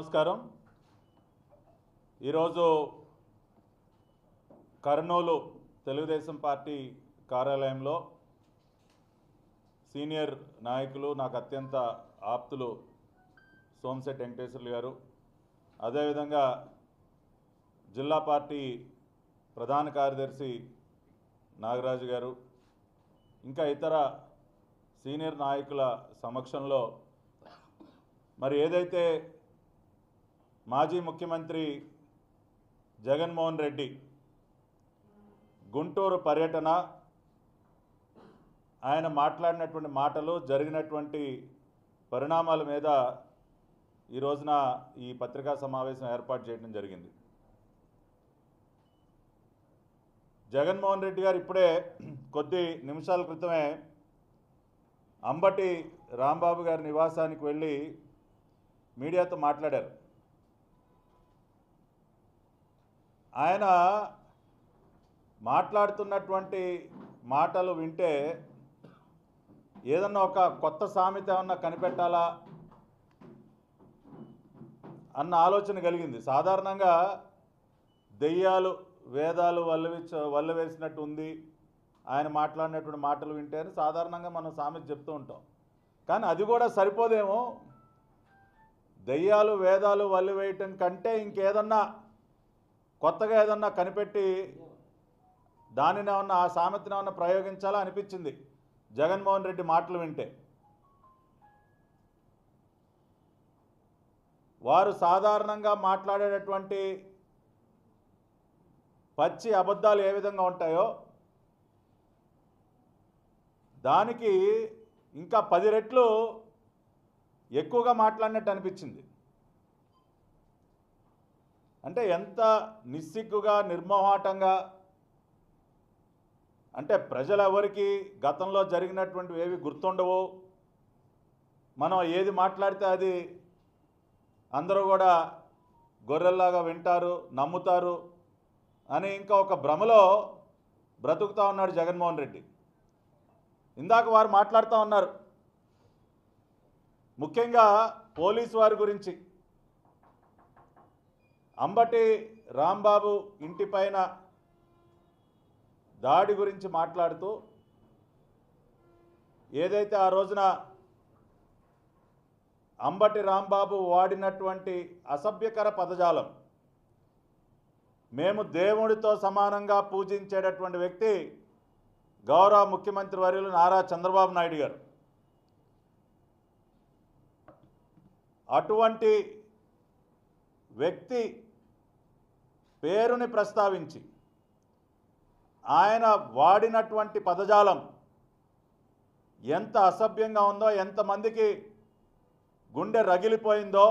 నమస్కారం. ఈరోజు కర్నూలు తెలుగుదేశం పార్టీ కార్యాలయంలో సీనియర్ నాయకులు నాకు అత్యంత ఆప్తులు సోమశెట్టి వెంకటేశ్వర్లు గారు. అదేవిధంగా జిల్లా పార్టీ ప్రధాన కార్యదర్శి నాగరాజు గారు ఇంకా ఇతర సీనియర్ నాయకుల సమక్షంలో మరి ఏదైతే మాజీ ముఖ్యమంత్రి జగన్మోహన్ రెడ్డి గుంటూరు పర్యటన ఆయన మాట్లాడినటువంటి మాటలు జరిగినటువంటి పరిణామాల మీద ఈ రోజున ఈ పత్రికా సమావేశం ఏర్పాటు చేయడం జరిగింది. జగన్మోహన్ రెడ్డి గారు ఇప్పుడే కొద్ది నిమిషాల క్రితమే అంబటి రాంబాబు గారి నివాసానికి వెళ్ళి మీడియాతో మాట్లాడారు. ఆయన మాట్లాడుతున్నటువంటి మాటలు వింటే ఏదన్నా ఒక కొత్త సామెత ఏమన్నా కనిపెట్టాలా అన్న ఆలోచన కలిగింది. సాధారణంగా దెయ్యాలు వేదాలు వల్లవిచ్చ వల్ల వేసినట్టు ఉంది. ఆయన మాట్లాడినటువంటి మాటలు వింటే అని సాధారణంగా మనం సామెత చెప్తూ ఉంటాం. కానీ అది కూడా సరిపోదేమో. దెయ్యాలు వేదాలు వల్లివేయటం కంటే ఇంకేదన్నా కొత్తగా ఏదన్నా కనిపెట్టి దానిని ఏమన్నా ఆ సామెతను ఏమన్నా ప్రయోగించాలా అనిపించింది? జగన్మోహన్ రెడ్డి మాటలు వింటే. వారు సాధారణంగా మాట్లాడేటటువంటి పచ్చి అబద్ధాలు ఏ విధంగా ఉంటాయో దానికి ఇంకా పది రెట్లు ఎక్కువగా మాట్లాడినట్టు అనిపించింది. అంటే ఎంత నిస్సిగ్గుగా నిర్మోహాటంగా అంటే ప్రజలెవరికి గతంలో జరిగినటువంటివి ఏవి గుర్తుండవు మనం ఏది మాట్లాడితే అది అందరూ కూడా గొర్రెల్లాగా వింటారు నమ్ముతారు అని ఇంకా ఒక భ్రమలో బ్రతుకుతా ఉన్నాడు జగన్మోహన్ రెడ్డి. ఇందాక వారు మాట్లాడుతూ ఉన్నారు. ముఖ్యంగా పోలీసు వారి గురించి. అంబటి రాంబాబు ఇంటిపైన దాడి గురించి మాట్లాడుతూ ఏదైతే ఆ రోజున అంబటి రాంబాబు వాడినటువంటి అసభ్యకర పదజాలం మేము దేవుడితో సమానంగా పూజించేటటువంటి వ్యక్తి గౌరవ ముఖ్యమంత్రి వర్యులు నారా చంద్రబాబు నాయుడు గారు. అటువంటి వ్యక్తి పేరుని ప్రస్తావించి ఆయన వాడినటువంటి పదజాలం ఎంత అసభ్యంగా ఉందో ఎంతమందికి గుండె రగిలిపోయిందో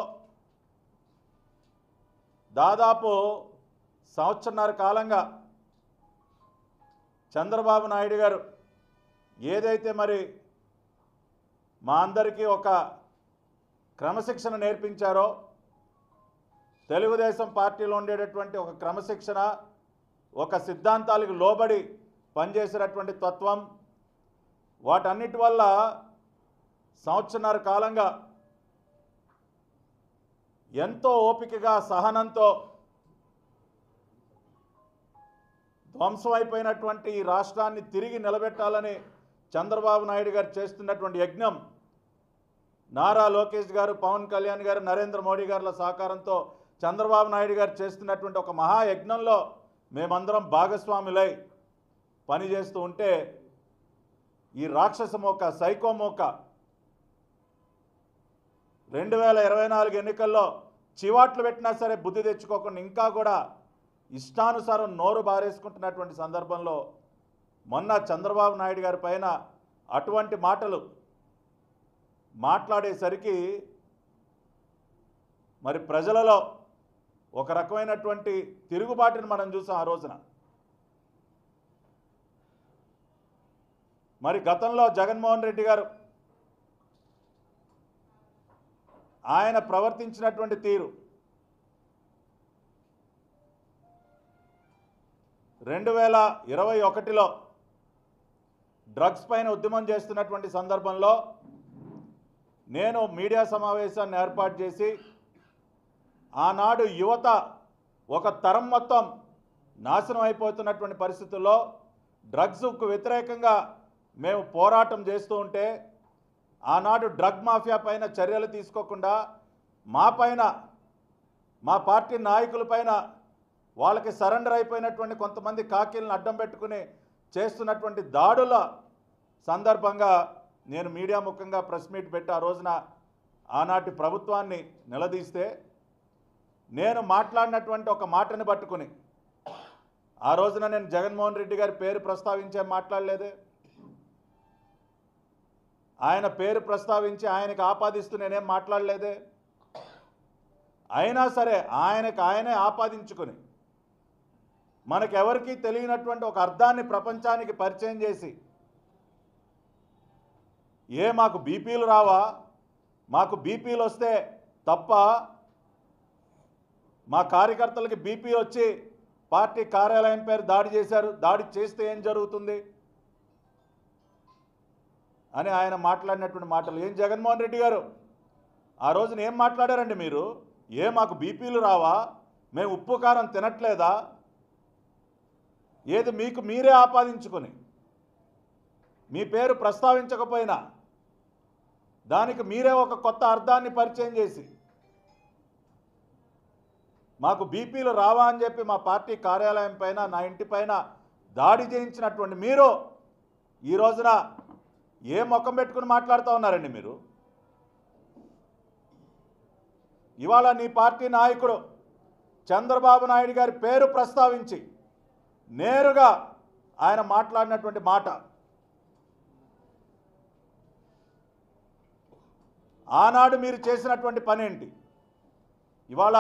దాదాపు సంవత్సరన్నర కాలంగా చంద్రబాబు నాయుడు గారు ఏదైతే మరి మా అందరికీ ఒక క్రమశిక్షణ నేర్పించారో తెలుగుదేశం పార్టీలో ఉండేటటువంటి ఒక క్రమశిక్షణ ఒక సిద్ధాంతాలకు లోబడి పనిచేసినటువంటి తత్వం వాటన్నిటి వల్ల సంవత్సరన్నర కాలంగా ఎంతో ఓపికగా సహనంతో ధ్వంసం అయిపోయినటువంటి ఈ రాష్ట్రాన్ని తిరిగి నిలబెట్టాలని చంద్రబాబు నాయుడు గారు చేస్తున్నటువంటి యజ్ఞం నారా లోకేష్ గారు పవన్ కళ్యాణ్ గారు నరేంద్ర మోడీ గారుల సహకారంతో చంద్రబాబు నాయుడు గారు చేస్తున్నటువంటి ఒక మహాయజ్ఞంలో మేమందరం భాగస్వాములై పనిచేస్తూ ఉంటే ఈ రాక్షస మోక సైకో మోక రెండు వేల ఇరవై నాలుగు ఎన్నికల్లో చివాట్లు పెట్టినా సరే బుద్ధి తెచ్చుకోకుండా ఇంకా కూడా ఇష్టానుసారం నోరు బారేసుకుంటున్నటువంటి సందర్భంలో మొన్న చంద్రబాబు నాయుడు గారి పైన అటువంటి మాటలు మాట్లాడేసరికి మరి ప్రజలలో ఒక రకమైనటువంటి తిరుగుబాటుని మనం చూసాం ఆ రోజున. మరి గతంలో జగన్మోహన్ రెడ్డి గారు ఆయన ప్రవర్తించినటువంటి తీరు రెండు వేల ఇరవై ఒకటిలో డ్రగ్స్ పైన ఉద్యమం చేస్తున్నటువంటి సందర్భంలో నేను మీడియా సమావేశాన్ని ఏర్పాటు చేసి ఆనాడు యువత ఒక తరం మొత్తం నాశనం అయిపోతున్నటువంటి పరిస్థితుల్లో డ్రగ్స్కు వ్యతిరేకంగా మేము పోరాటం చేస్తూ ఉంటే ఆనాడు డ్రగ్ మాఫియా పైన చర్యలు తీసుకోకుండా మా పైన మా పార్టీ నాయకులపైన వాళ్ళకి సరెండర్ అయిపోయినటువంటి కొంతమంది కాకీలను అడ్డం పెట్టుకుని చేస్తున్నటువంటి దాడుల సందర్భంగా నేను మీడియా ముఖంగా ప్రెస్ మీట్ పెట్టి ఆ రోజున ఆనాటి ప్రభుత్వాన్ని నిలదీస్తే నేను మాట్లాడినటువంటి ఒక మాటని పట్టుకుని ఆ రోజున నేను జగన్మోహన్ రెడ్డి గారి పేరు ప్రస్తావించే మాట్లాడలేదే. ఆయన పేరు ప్రస్తావించి ఆయనకు ఆపాదిస్తూ నేనేం మాట్లాడలేదే. అయినా సరే ఆయనకు ఆయనే ఆపాదించుకొని మనకెవరికీ తెలియనటువంటి ఒక అర్థాన్ని ప్రపంచానికి పరిచయం చేసి ఏ మాకు బీపీలు రావా మాకు బీపీలు వస్తే తప్ప మా కార్యకర్తలకి బీపీ వచ్చి పార్టీ కార్యాలయం పేరు దాడి చేశారు దాడి చేస్తే ఏం జరుగుతుంది? అని ఆయన మాట్లాడినటువంటి మాటలు. ఏం జగన్మోహన్ రెడ్డి గారు? ఆ రోజున ఏం మాట్లాడారండి మీరు? ఏ మాకు బీపీలు రావా? మేము ఉప్పు కారం తినట్లేదా? ఏది మీకు మీరే ఆపాదించుకొని మీ పేరు ప్రస్తావించకపోయినా దానికి మీరే ఒక కొత్త అర్థాన్ని పరిచయం చేసి మాకు బీపీలు రావా అని చెప్పి మా పార్టీ కార్యాలయం పైన నా ఇంటి పైన దాడి చేయించినటువంటి మీరు ఈ రోజున ఏ ముఖం పెట్టుకుని మాట్లాడుతూ ఉన్నారండి మీరు? ఇవాళ నీ పార్టీ నాయకుడు చంద్రబాబు నాయుడు గారి పేరు ప్రస్తావించి నేరుగా ఆయన మాట్లాడినటువంటి మాట ఆనాడు మీరు చేసినటువంటి పని ఏంటి ఇవాళ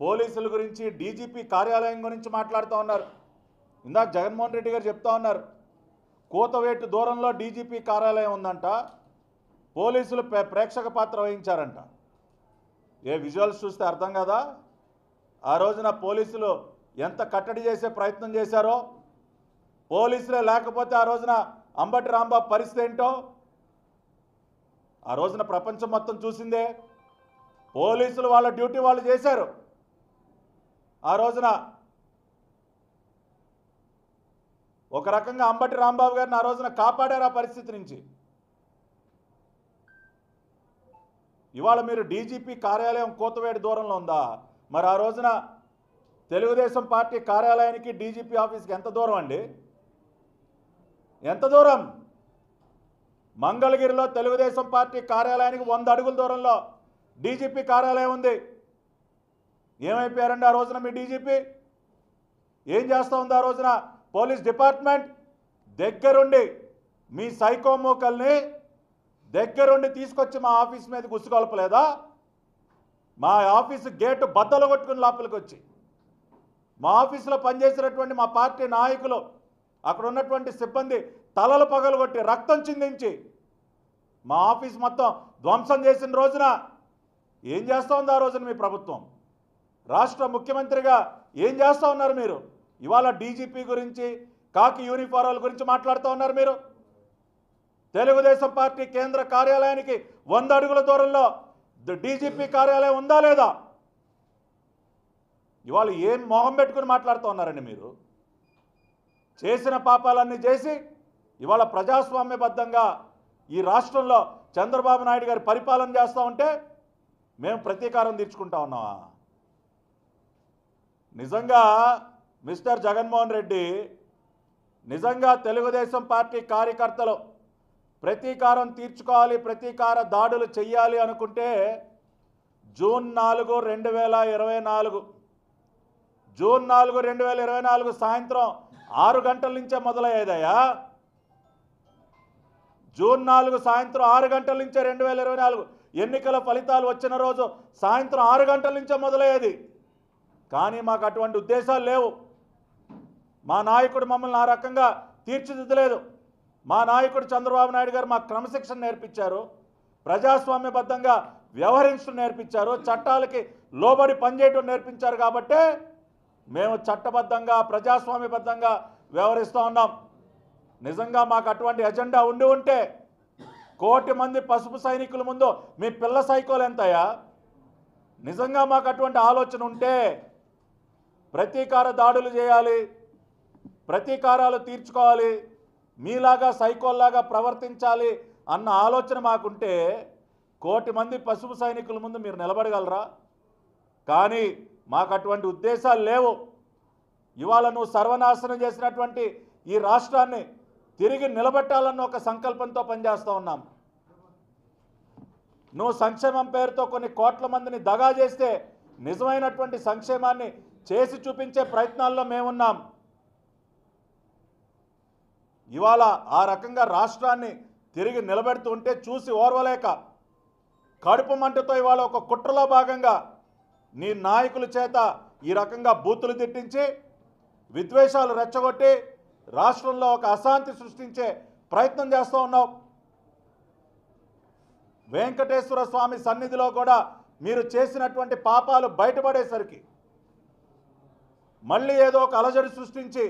పోలీసుల గురించి డీజీపీ కార్యాలయం గురించి మాట్లాడుతూ ఉన్నారు. ఇందాక జగన్మోహన్ రెడ్డి గారు చెప్తా ఉన్నారు. కూతవేటు దూరంలో డీజీపీ కార్యాలయం ఉందంట. పోలీసులు ప్రేక్షక పాత్ర వహించారంట. ఏ విజువల్స్ చూస్తే అర్థం కదా? ఆ రోజున పోలీసులు ఎంత కట్టడి చేసే ప్రయత్నం చేశారో? పోలీసులే లేకపోతే ఆ రోజున అంబటి రాంబాబు పరిస్థితి ఏంటో? ఆ రోజున ప్రపంచం మొత్తం చూసిందే. పోలీసులు వాళ్ళ డ్యూటీ వాళ్ళు చేశారు. ఆ రోజున ఒక రకంగా అంబటి రాంబాబు గారిని ఆ రోజున కాపాడారు ఆ పరిస్థితి నుంచి. ఇవాళ మీరు డీజీపీ కార్యాలయం కోతవేడి దూరంలో ఉందా? మరి ఆ రోజున తెలుగుదేశం పార్టీ కార్యాలయానికి డీజీపీ ఆఫీస్కి ఎంత దూరం అండి? ఎంత దూరం? మంగళగిరిలో తెలుగుదేశం పార్టీ కార్యాలయానికి వంద అడుగుల దూరంలో డీజీపీ కార్యాలయం ఉంది. ఏమైపోయారండి ఆ రోజున మీ డీజీపీ? ఏం చేస్తూ ఉంది ఆ రోజున? పోలీస్ డిపార్ట్మెంట్ దగ్గరుండి మీ సైకో మూకల్ని దగ్గరుండి తీసుకొచ్చి మా ఆఫీస్ మీద గుసుకొల్పలేదా మా ఆఫీసు గేటు బద్దలు కొట్టుకుని లోపలికి వచ్చి. మా ఆఫీసులో పనిచేసినటువంటి మా పార్టీ నాయకులు అక్కడ ఉన్నటువంటి సిబ్బంది తలలు పగలగొట్టి రక్తం చిందించి మా ఆఫీస్ మొత్తం ధ్వంసం చేసిన రోజున ఏం చేస్తూ ఉంది ఆ రోజున మీ ప్రభుత్వం? రాష్ట్ర ముఖ్యమంత్రిగా ఏం చేస్తూ ఉన్నారు మీరు? ఇవాళ డీజీపీ గురించి కాకి యూనిఫారాల గురించి మాట్లాడుతూ ఉన్నారు మీరు. తెలుగుదేశం పార్టీ కేంద్ర కార్యాలయానికి వంద అడుగుల దూరంలో డీజీపీ కార్యాలయం ఉందా లేదా? ఇవాళ ఏం మొహం పెట్టుకుని మాట్లాడుతూ ఉన్నారండి మీరు? చేసిన పాపాలన్నీ చేసి ఇవాళ ప్రజాస్వామ్యబద్ధంగా ఈ రాష్ట్రంలో చంద్రబాబు నాయుడు గారి పరిపాలన చేస్తూ ఉంటే మేము ప్రతీకారం తీర్చుకుంటా ఉన్నామా? నిజంగా మిస్టర్ జగన్మోహన్ రెడ్డి నిజంగా తెలుగుదేశం పార్టీ కార్యకర్తలు ప్రతీకారం తీర్చుకోవాలి ప్రతీకార దాడులు చెయ్యాలి అనుకుంటే జూన్ నాలుగు రెండు వేల ఇరవై నాలుగు జూన్ నాలుగు రెండు వేల ఇరవై నాలుగు సాయంత్రం ఆరు గంటల నుంచే మొదలయ్యేదయ్యా? జూన్ నాలుగు సాయంత్రం ఆరు గంటల నుంచే రెండు వేల ఇరవై నాలుగు ఎన్నికల ఫలితాలు వచ్చిన రోజు సాయంత్రం ఆరు గంటల నుంచే మొదలయ్యేది. కానీ మాకు అటువంటి ఉద్దేశాలు లేవు. మా నాయకుడు మమ్మల్ని ఆ రకంగా తీర్చిదిద్దలేదు. మా నాయకుడు చంద్రబాబు నాయుడు గారు మాకు క్రమశిక్షణ నేర్పించారు. ప్రజాస్వామ్యబద్ధంగా వ్యవహరించడం నేర్పించారు. చట్టాలకి లోబడి పనిచేయటం నేర్పించారు కాబట్టే మేము చట్టబద్ధంగా ప్రజాస్వామ్యబద్ధంగా వ్యవహరిస్తూ ఉన్నాం. నిజంగా మాకు అటువంటి ఎజెండా ఉండి ఉంటే కోటి మంది పసుపు సైనికుల ముందు మీ పిల్ల సైకోలు ఎంతయా నిజంగా మాకు అటువంటి ఆలోచన ఉంటే ప్రతీకార దాడులు చేయాలి ప్రతీకారాలు తీర్చుకోవాలి మీలాగా సైకోల్లాగా ప్రవర్తించాలి అన్న ఆలోచన మాకుంటే కోటి మంది పసుపు సైనికుల ముందు మీరు నిలబడగలరా? కానీ మాకు అటువంటి ఉద్దేశాలు లేవు. ఇవాళ నువ్వు సర్వనాశనం చేసినటువంటి ఈ రాష్ట్రాన్ని తిరిగి నిలబెట్టాలన్న ఒక సంకల్పంతో పనిచేస్తూ ఉన్నాం. నువ్వు సంక్షేమం పేరుతో కొన్ని కోట్ల మందిని దగా చేస్తే నిజమైనటువంటి సంక్షేమాన్ని చేసి చూపించే ప్రయత్నాల్లో మేమున్నాం. ఇవాళ ఆ రకంగా రాష్ట్రాన్ని తిరిగి నిలబెడుతూ ఉంటే చూసి ఓర్వలేక కడుపు మంటతో ఇవాళ ఒక కుట్రలో భాగంగా నీ నాయకుల చేత ఈ రకంగా బూతులు తిట్టించి విద్వేషాలు రెచ్చగొట్టి రాష్ట్రంలో ఒక అశాంతి సృష్టించే ప్రయత్నం చేస్తూ ఉన్నావు. వెంకటేశ్వర స్వామి సన్నిధిలో కూడా మీరు చేసినటువంటి పాపాలు బయటపడేసరికి మళ్ళీ ఏదో ఒక అలజడి సృష్టించి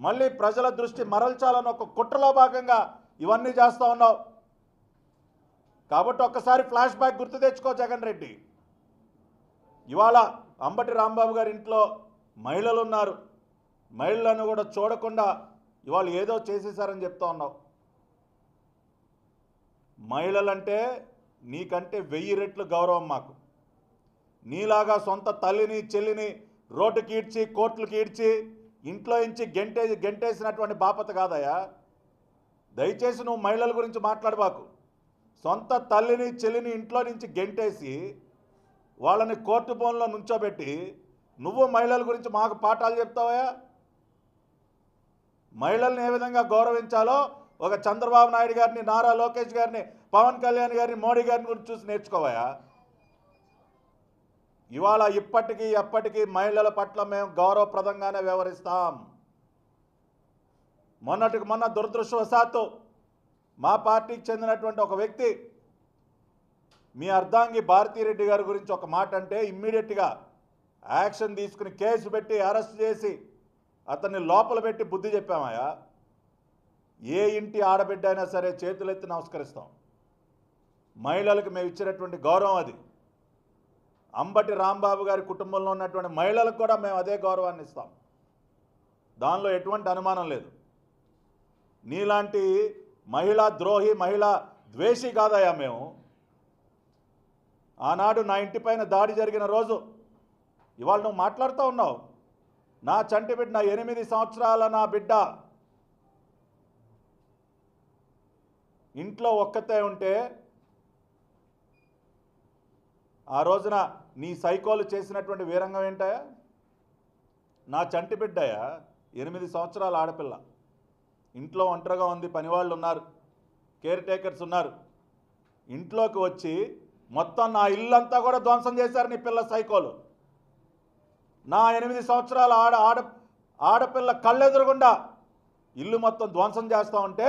మళ్ళీ ప్రజల దృష్టి మరల్చాలని ఒక కుట్రలో భాగంగా ఇవన్నీ చేస్తూ ఉన్నావు. కాబట్టి ఒక్కసారి ఫ్లాష్ బ్యాక్ గుర్తు తెచ్చుకో జగన్ రెడ్డి. ఇవాళ అంబటి రాంబాబు గారి ఇంట్లో మహిళలు ఉన్నారు. మహిళలను కూడా చూడకుండా ఇవాళ ఏదో చేసేసారని చెప్తా ఉన్నావు. మహిళలంటే నీకంటే వెయ్యి రెట్లు గౌరవం మాకు. నీలాగా సొంత తల్లిని చెల్లిని రోడ్డుకి ఈడ్చి కోర్టులకు ఈడ్చి ఇంట్లో ఇంచి గెంటే గెంటేసినటువంటి బాపత కాదయా దయచేసి నువ్వు మహిళల గురించి మాట్లాడబాకు. సొంత తల్లిని చెల్లిని ఇంట్లో నుంచి గెంటేసి వాళ్ళని కోర్టు భవన్లో నుంచోబెట్టి నువ్వు మహిళల గురించి మాకు పాఠాలు చెప్తావా మహిళల్ని ఏ విధంగా గౌరవించాలో ఒక చంద్రబాబు నాయుడు గారిని నారా లోకేష్ గారిని పవన్ కళ్యాణ్ గారిని మోడీ గారిని గురించి చూసి నేర్చుకోవయా ఇవాళ ఇప్పటికీ ఎప్పటికీ మహిళల పట్ల మేము గౌరవప్రదంగానే వ్యవహరిస్తాం. మొన్నటికి మొన్న దురదృష్టవశాత్తు మా పార్టీకి చెందినటువంటి ఒక వ్యక్తి మీ అర్ధాంగి భారతీరెడ్డి గారి గురించి ఒక మాట అంటే ఇమ్మీడియట్గా యాక్షన్ తీసుకుని కేసు పెట్టి అరెస్ట్ చేసి అతన్ని లోపల పెట్టి బుద్ధి చెప్పామయ్యా. ఏ ఇంటి ఆడబిడ్డ అయినా సరే చేతులెత్తి నమస్కరిస్తాం. మహిళలకు మేము ఇచ్చినటువంటి గౌరవం అది. అంబటి రాంబాబు గారి కుటుంబంలో ఉన్నటువంటి మహిళలకు కూడా మేము అదే గౌరవాన్ని ఇస్తాం. దానిలో ఎటువంటి అనుమానం లేదు. నీలాంటి మహిళా ద్రోహి మహిళా ద్వేషి కాదయా మేము. ఆనాడు నా ఇంటిపైన దాడి జరిగిన రోజు ఇవాళ నువ్వు మాట్లాడుతూ ఉన్నావు. నా చంటి బిడ్డ నా ఎనిమిది సంవత్సరాల నా బిడ్డ ఇంట్లో ఒక్కతే ఉంటే ఆ రోజున నీ సైకోలు చేసినటువంటి వీరంగం ఏంటయా నా చంటి బిడ్డయా ఎనిమిది సంవత్సరాల ఆడపిల్ల. ఇంట్లో ఒంటరిగా ఉంది పనివాళ్ళు ఉన్నారు కేర్ టేకర్స్ ఉన్నారు. ఇంట్లోకి వచ్చి మొత్తం నా ఇల్లంతా కూడా ధ్వంసం చేశారు నీ పిల్ల సైకోలు. నా ఎనిమిది సంవత్సరాల ఆడ ఆడ ఆడపిల్ల కళ్ళెదురుగుండా ఇల్లు మొత్తం ధ్వంసం చేస్తూ ఉంటే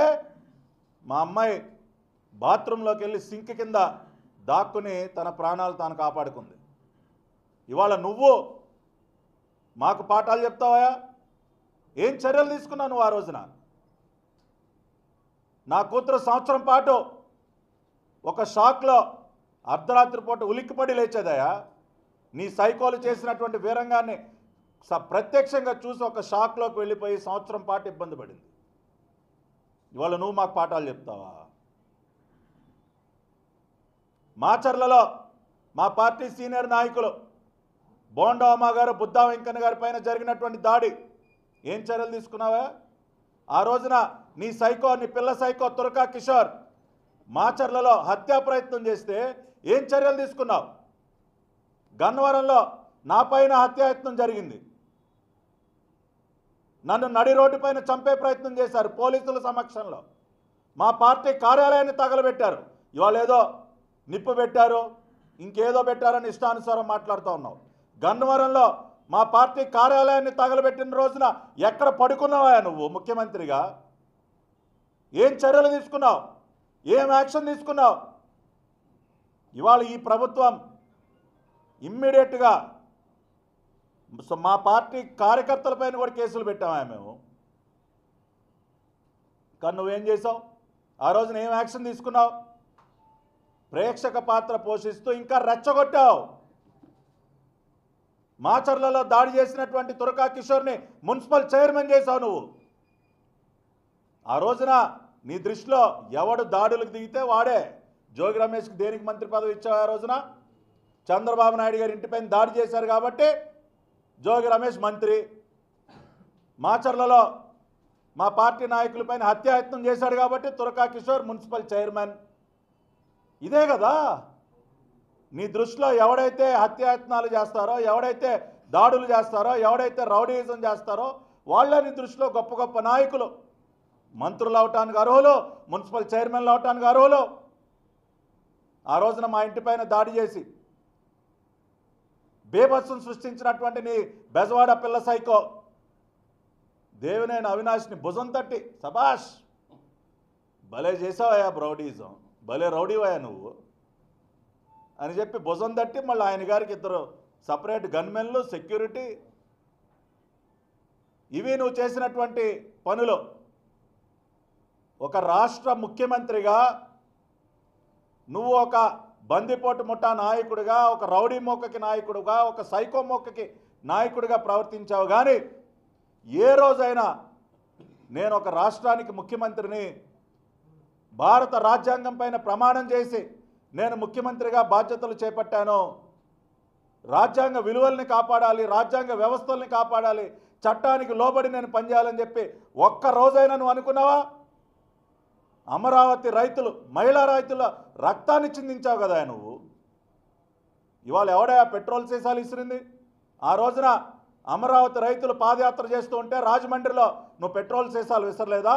మా అమ్మాయి బాత్రూంలోకి వెళ్ళి సింక్ కింద దాక్కుని తన ప్రాణాలు తాను కాపాడుకుంది. ఇవాళ నువ్వు మాకు పాఠాలు చెప్తావా ఏం చర్యలు తీసుకున్నావు నువ్వు ఆ రోజున? నా కూతురు సంవత్సరం పాటు ఒక షాక్లో అర్ధరాత్రి పూట ఉలిక్కిపడి లేచేదయా? నీ సైకోలు చేసినటువంటి వీరంగాన్ని స- ప్రత్యక్షంగా చూసి ఒక షాక్లోకి వెళ్ళిపోయి సంవత్సరం పాటు ఇబ్బంది పడింది. ఇవాళ నువ్వు మాకు పాఠాలు చెప్తావా? మాచర్లలో మా పార్టీ సీనియర్ నాయకులు బోండవమ్మ గారు బుద్ధా వెంకన్న గారి పైన జరిగినటువంటి దాడి ఏం చర్యలు తీసుకున్నావా? ఆ రోజున నీ సైకో నీ పిల్ల సైకో తురకా కిషోర్ మాచర్లలో హత్యా ప్రయత్నం చేస్తే ఏం చర్యలు తీసుకున్నావు? గన్నవరంలో నా పైన హత్యాయత్నం జరిగింది. నన్ను నడి రోడ్డుపైన చంపే ప్రయత్నం చేశారు పోలీసుల సమక్షంలో. మా పార్టీ కార్యాలయాన్ని తగలబెట్టారు. ఇవాళ ఏదో నిప్పు పెట్టారు ఇంకేదో పెట్టారని ఇష్టానుసారం మాట్లాడుతూ ఉన్నావు. గన్నవరంలో మా పార్టీ కార్యాలయాన్ని తగలబెట్టిన రోజున ఎక్కడ పడుకున్నావా నువ్వు ముఖ్యమంత్రిగా? ఏం చర్యలు తీసుకున్నావు? ఏం యాక్షన్ తీసుకున్నావు? ఇవాళ ఈ ప్రభుత్వం ఇమ్మీడియట్గా మా పార్టీ కార్యకర్తలపైన కూడా కేసులు పెట్టామా మేము. కానీ నువ్వేం చేసావు? ఆ రోజున ఏం యాక్షన్ తీసుకున్నావు? ప్రేక్షక పాత్ర పోషిస్తూ ఇంకా రెచ్చగొట్టావు. మాచర్లలో దాడి చేసినటువంటి తురకా కిషోర్ని మున్సిపల్ చైర్మన్ చేశావు నువ్వు. ఆ రోజున నీ దృష్టిలో ఎవడు దాడులకు దిగితే వాడే. జోగి రమేష్కి దేనికి మంత్రి పదవి ఇచ్చావు ఆ రోజున? చంద్రబాబు నాయుడు గారి ఇంటిపైన దాడి చేశారు కాబట్టి జోగి రమేష్ మంత్రి. మాచర్లలో మా పార్టీ నాయకులపైన హత్యాయత్నం చేశాడు కాబట్టి తురకా కిషోర్ మున్సిపల్ చైర్మన్. ఇదే కదా. నీ దృష్టిలో ఎవడైతే హత్యాయత్నాలు చేస్తారో ఎవడైతే దాడులు చేస్తారో ఎవడైతే రౌడీయిజం చేస్తారో వాళ్ళే నీ దృష్టిలో గొప్ప గొప్ప నాయకులు. మంత్రులు అవటానికి అర్హులు మున్సిపల్ చైర్మన్లు అవటానికి అర్హులు. ఆ రోజున మా ఇంటిపైన దాడి చేసి బీభత్సం సృష్టించినటువంటి నీ బెజవాడ పిల్ల సైకో దేవినేని అవినాష్ని భుజం తట్టి సబాష్ భలే చేసావయ్యా బ్రౌడీజం భలే రౌడీవాయా నువ్వు అని చెప్పి భుజం తట్టి మళ్ళీ ఆయన గారికి ఇద్దరు సపరేట్ గన్మెన్లు సెక్యూరిటీ ఇవి నువ్వు చేసినటువంటి పనులు. ఒక రాష్ట్ర ముఖ్యమంత్రిగా నువ్వు ఒక బందిపోటు ముఠా నాయకుడిగా ఒక రౌడీ మోకకి నాయకుడిగా ఒక సైకో మోకకి నాయకుడిగా ప్రవర్తించావు. కానీ ఏ రోజైనా నేను ఒక రాష్ట్రానికి ముఖ్యమంత్రిని భారత రాజ్యాంగం పైన ప్రమాణం చేసి నేను ముఖ్యమంత్రిగా బాధ్యతలు చేపట్టాను రాజ్యాంగ విలువల్ని కాపాడాలి రాజ్యాంగ వ్యవస్థల్ని కాపాడాలి చట్టానికి లోబడి నేను పనిచేయాలని చెప్పి ఒక్క రోజైనా నువ్వు అనుకున్నావా? అమరావతి రైతులు మహిళా రైతుల రక్తాన్ని చిందించావు కదా నువ్వు. ఇవాళ ఎవడా పెట్రోల్ సీసాలు ఇసిరింది? ఆ రోజున అమరావతి రైతులు పాదయాత్ర చేస్తూ ఉంటే రాజమండ్రిలో నువ్వు పెట్రోల్ సీసాలు విసరలేదా?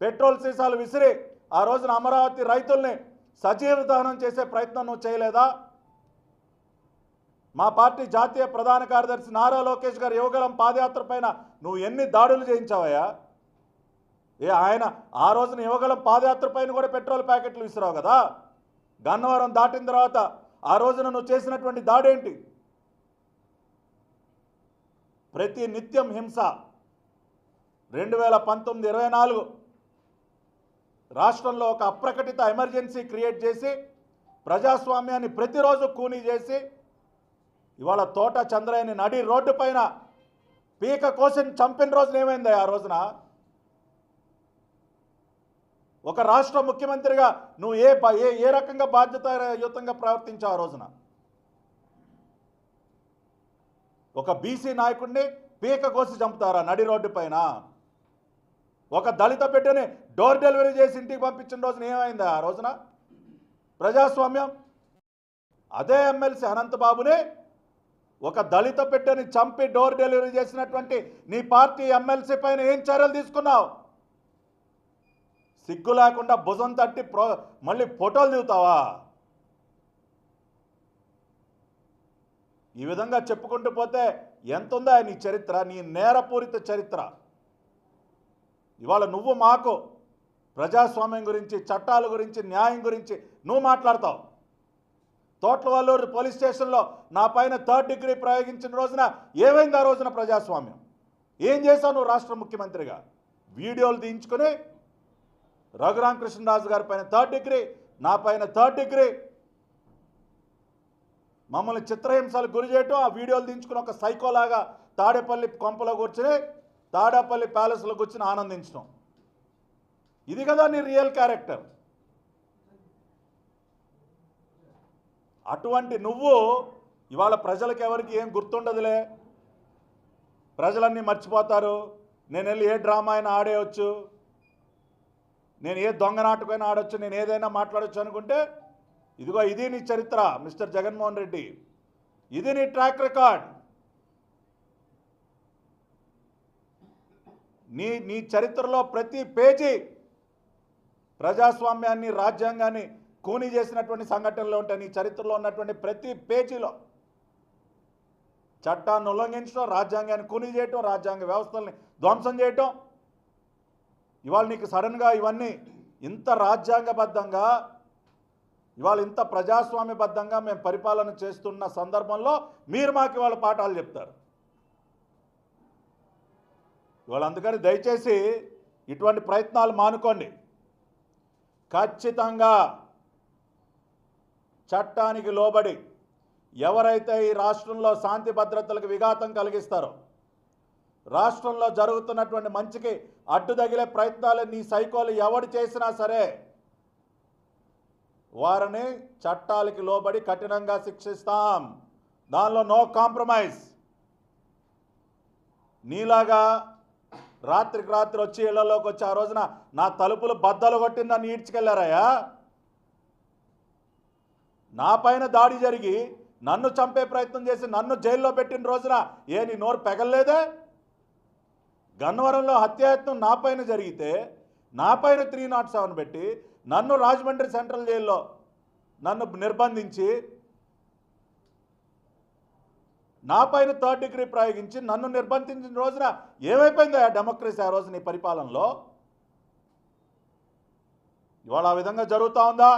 పెట్రోల్ సీసాలు విసిరి ఆ రోజున అమరావతి రైతుల్ని సజీవ దహనం చేసే ప్రయత్నం నువ్వు చేయలేదా? మా పార్టీ జాతీయ ప్రధాన కార్యదర్శి నారా లోకేష్ గారు యువగలం పాదయాత్ర పైన నువ్వు ఎన్ని దాడులు చేయించావయ్యా? ఏ ఆయన ఆ రోజున యువగలం పాదయాత్ర పైన కూడా పెట్రోల్ ప్యాకెట్లు విసిరావు కదా? గన్నవరం దాటిన తర్వాత ఆ రోజున నువ్వు చేసినటువంటి దాడేంటి? ప్రతి నిత్యం హింస. రెండు వేల పంతొమ్మిది ఇరవై నాలుగు రాష్ట్రంలో ఒక అప్రకటిత ఎమర్జెన్సీ క్రియేట్ చేసి ప్రజాస్వామ్యాన్ని ప్రతిరోజు కూనీ చేసి ఇవాళ తోట చంద్రయ్యని నడి రోడ్డు పైన పీక కోసిన చంపిన రోజున ఏమైంది ఆ రోజున? ఒక రాష్ట్ర ముఖ్యమంత్రిగా నువ్వు ఏ ఏ ఏ రకంగా బాధ్యతాయుతంగా ప్రవర్తించావు ఆ రోజున? ఒక బీసీ నాయకుడిని పీక కోసి చంపుతారా నడి రోడ్డు పైన? ఒక దళిత బిడ్డని డోర్ డెలివరీ చేసి ఇంటికి పంపించిన రోజున ఏమైంది ఆ రోజున? ప్రజాస్వామ్యం? అదే ఎమ్మెల్సీ అనంతబాబుని ఒక దళిత బిడ్డని చంపి డోర్ డెలివరీ చేసినటువంటి నీ పార్టీ ఎమ్మెల్సీ పైన ఏం చర్యలు తీసుకున్నావు? సిగ్గు లేకుండా భుజం తట్టి ప్రో మళ్ళీ ఫోటోలు దిగుతావా? ఈ విధంగా చెప్పుకుంటూ పోతే ఎంత ఉందా నీ చరిత్ర? నీ నేరపూరిత చరిత్ర? ఇవాళ నువ్వు మాకు ప్రజాస్వామ్యం గురించి చట్టాల గురించి న్యాయం గురించి నువ్వు మాట్లాడతావు. తోట్లవల్లూరు పోలీస్ స్టేషన్లో నా పైన థర్డ్ డిగ్రీ ప్రయోగించిన రోజున ఏమైంది ఆ రోజున ప్రజాస్వామ్యం? ఏం చేశావు నువ్వు రాష్ట్ర ముఖ్యమంత్రిగా? వీడియోలు తీయించుకొని రఘురామకృష్ణరాజు గారి పైన థర్డ్ డిగ్రీ నా పైన థర్డ్ డిగ్రీ మమ్మల్ని చిత్రహింసలు గురి చేయటం ఆ వీడియోలు దించుకుని ఒక సైకోలాగా తాడేపల్లి కొంపలో కూర్చుని తాడేపల్లి ప్యాలెస్లో కూర్చుని ఆనందించడం. ఇది కదా నీ రియల్ క్యారెక్టర్. అటువంటి నువ్వు ఇవాళ ప్రజలకు ఎవరికి ఏం గుర్తుండదులే? ప్రజలన్నీ మర్చిపోతారు. నేను వెళ్ళి ఏ డ్రామా అయినా ఆడేయచ్చు. నేను ఏ దొంగ నాటకైనా ఆడొచ్చు. నేను ఏదైనా మాట్లాడచ్చు అనుకుంటే ఇదిగో ఇది నీ చరిత్ర మిస్టర్ జగన్మోహన్ రెడ్డి. ఇది నీ ట్రాక్ రికార్డ్. నీ నీ చరిత్రలో ప్రతి పేజీ ప్రజాస్వామ్యాన్ని రాజ్యాంగాన్ని కూని చేసినటువంటి సంఘటనలు ఉంటాయి. నీ చరిత్రలో ఉన్నటువంటి ప్రతి పేజీలో చట్టాన్ని ఉల్లంఘించడం రాజ్యాంగాన్ని కూని చేయటం రాజ్యాంగ వ్యవస్థల్ని ధ్వంసం చేయటం. ఇవాళ నీకు సడన్గా ఇవన్నీ ఇంత రాజ్యాంగబద్ధంగా ఇవాళ ఇంత ప్రజాస్వామ్యబద్ధంగా మేము పరిపాలన చేస్తున్న సందర్భంలో మీరు మాకు ఇవాళ పాఠాలు చెప్తారు. ఇవాళ అందుకని దయచేసి ఇటువంటి ప్రయత్నాలు మానుకోండి. ఖచ్చితంగా చట్టానికి లోబడి ఎవరైతే ఈ రాష్ట్రంలో శాంతి భద్రతలకు విఘాతం కలిగిస్తారో రాష్ట్రంలో జరుగుతున్నటువంటి మంచికి అడ్డు తగిలే ప్రయత్నాలు నీ సైకోలు ఎవడు చేసినా సరే వారిని చట్టాలకి లోబడి కఠినంగా శిక్షిస్తాం. దానిలో నో కాంప్రమైజ్. నీలాగా రాత్రికి రాత్రి వచ్చి ఇళ్ళలోకి వచ్చి ఆ రోజున నా తలుపులు బద్దలు కొట్టి నన్ను ఈడ్చుకెళ్ళారయ్యా నా పైన దాడి జరిగి నన్ను చంపే ప్రయత్నం చేసి నన్ను జైల్లో పెట్టిన రోజున ఏ నీ నోరు పెగల్లేదే? గన్నవరంలో హత్యాయత్నం నా పైన జరిగితే నా పైన త్రీ నాట్ సెవెన్ పెట్టి నన్ను రాజమండ్రి సెంట్రల్ జైల్లో నన్ను నిర్బంధించి నా పైన థర్డ్ డిగ్రీ ప్రయోగించి నన్ను నిర్బంధించిన రోజున ఏమైపోయిందో ఆ డెమోక్రసీ ఆ రోజు నీ పరిపాలనలో? ఇవాళ ఆ విధంగా జరుగుతూ ఉందా?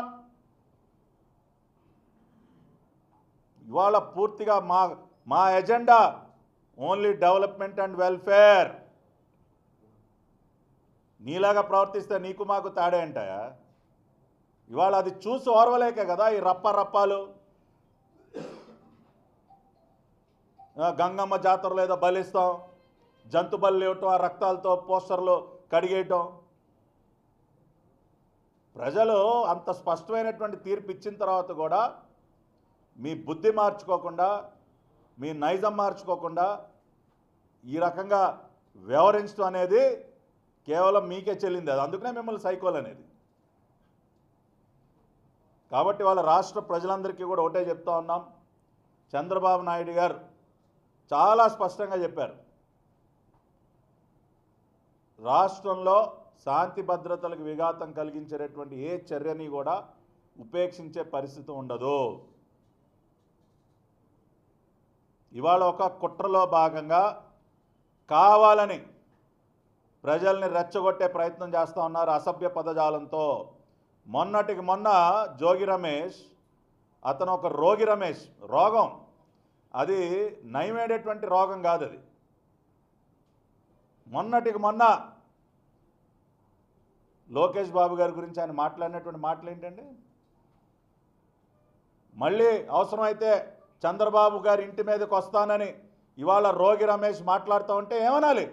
ఇవాళ పూర్తిగా మా మా agenda only development and welfare. నీలాగా ప్రవర్తిస్తే నీకు మాకు తేడా ఏంటాయా ఇవాళ అది చూసి ఓర్వలేకే కదా ఈ రప్ప రప్పాలు ఆ, గంగమ్మ జాతరలో ఏదో బలిస్తాం జంతు బలి ఇవ్వటం ఆ రక్తాలతో పోస్టర్లు కడిగేయటం. ప్రజలు అంత స్పష్టమైనటువంటి తీర్పు ఇచ్చిన తర్వాత కూడా మీ బుద్ధి మార్చుకోకుండా మీ నైజం మార్చుకోకుండా ఈ రకంగా వ్యవహరించడం అనేది కేవలం మీకే చెల్లింది. అది అందుకనే మిమ్మల్ని సైకోల్ అనేది. కాబట్టి వాళ్ళ రాష్ట్ర ప్రజలందరికీ కూడా ఒకటే చెప్తా ఉన్నాం. చంద్రబాబు నాయుడు గారు చాలా స్పష్టంగా చెప్పారు. రాష్ట్రంలో శాంతి భద్రతలకు విఘాతం కలిగించేటటువంటి ఏ చర్యని కూడా ఉపేక్షించే పరిస్థితి ఉండదు. ఇవాళ ఒక కుట్రలో భాగంగా కావాలని ప్రజల్ని రెచ్చగొట్టే ప్రయత్నం చేస్తూ ఉన్నారు అసభ్య పదజాలంతో. మొన్నటికి మొన్న జోగి రమేష్ అతను ఒక రోగి రమేష్ రోగం. అది నయమేటటువంటి రోగం కాదు అది. మొన్నటికి మొన్న లోకేష్ బాబు గారి గురించి ఆయన మాట్లాడినటువంటి మాటలు ఏంటండి మళ్ళీ అవసరమైతే చంద్రబాబు గారి ఇంటి మీదకి వస్తానని ఇవాళ రోగి రమేష్ మాట్లాడుతూ ఉంటే ఏమనాలి?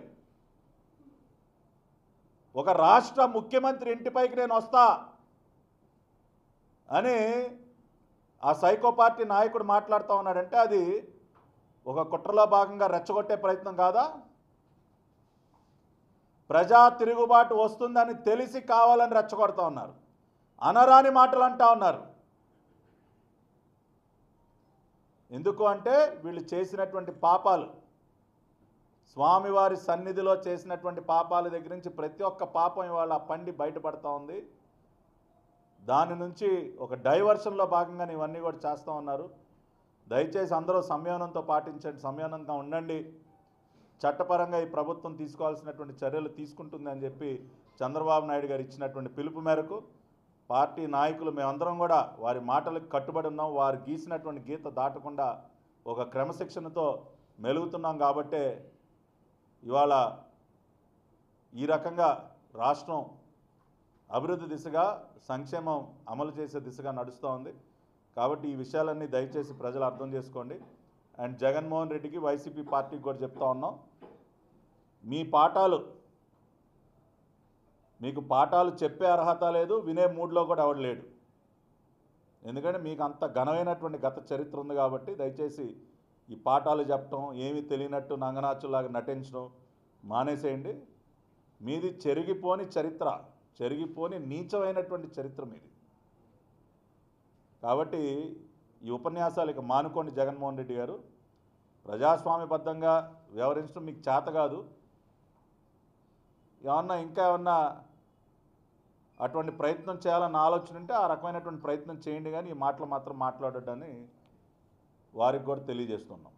ఒక రాష్ట్ర ముఖ్యమంత్రి ఇంటిపైకి నేను వస్తా అని ఆ సైకో పార్టీ నాయకుడు మాట్లాడుతూ ఉన్నాడంటే అది ఒక కుట్రలో భాగంగా రెచ్చగొట్టే ప్రయత్నం కాదా? ప్రజా తిరుగుబాటు వస్తుందని తెలిసి కావాలని రెచ్చగొడతా ఉన్నారు. అనరాని మాటలు అంటా ఉన్నారు. ఎందుకు అంటే వీళ్ళు చేసినటువంటి పాపాలు స్వామివారి సన్నిధిలో చేసినటువంటి పాపాల దగ్గర నుంచి ప్రతి ఒక్క పాపం ఇవాళ పండి బయటపడతా ఉంది. దాని నుంచి ఒక డైవర్షన్లో భాగంగా ఇవన్నీ కూడా చేస్తూ ఉన్నారు. దయచేసి అందరూ సంయమనంతో పాటించండి సంయమనంగా ఉండండి. చట్టపరంగా ఈ ప్రభుత్వం తీసుకోవాల్సినటువంటి చర్యలు తీసుకుంటుంది అని చెప్పి చంద్రబాబు నాయుడు గారు ఇచ్చినటువంటి పిలుపు మేరకు పార్టీ నాయకులు మేమందరం కూడా వారి మాటలకు కట్టుబడి ఉన్నాం. వారు గీసినటువంటి గీత దాటకుండా ఒక క్రమశిక్షణతో మెలుగుతున్నాం కాబట్టే ఇవాళ ఈ రకంగా రాష్ట్రం అభివృద్ధి దిశగా సంక్షేమం అమలు చేసే దిశగా నడుస్తూ ఉంది. కాబట్టి ఈ విషయాలన్నీ దయచేసి ప్రజలు అర్థం చేసుకోండి. అండ్ జగన్మోహన్ రెడ్డికి వైసీపీ పార్టీకి కూడా చెప్తా ఉన్నాం. మీ పాఠాలు మీకు పాఠాలు చెప్పే అర్హత లేదు వినే మూడ్లో కూడా ఎవడు లేడు. ఎందుకంటే మీకు అంత ఘనమైనటువంటి గత చరిత్ర ఉంది కాబట్టి దయచేసి ఈ పాఠాలు చెప్పటం ఏమీ తెలియనట్టు నంగనాచులాగా నటించడం మానేసేయండి. మీది చెరిగిపోని చరిత్ర. చెరిగిపోని నీచమైనటువంటి చరిత్ర మీది కాబట్టి ఈ ఉపన్యాసాలకి మానుకోండి జగన్మోహన్ రెడ్డి గారు. ప్రజాస్వామ్యబద్ధంగా వ్యవహరించడం మీకు చేత కాదు. ఏమన్నా ఇంకా ఏమన్నా అటువంటి ప్రయత్నం చేయాలన్న ఆలోచన ఉంటే ఆ రకమైనటువంటి ప్రయత్నం చేయండి కానీ ఈ మాటలు మాత్రం మాట్లాడటాన్ని వారికి కూడా తెలియజేస్తున్నాం.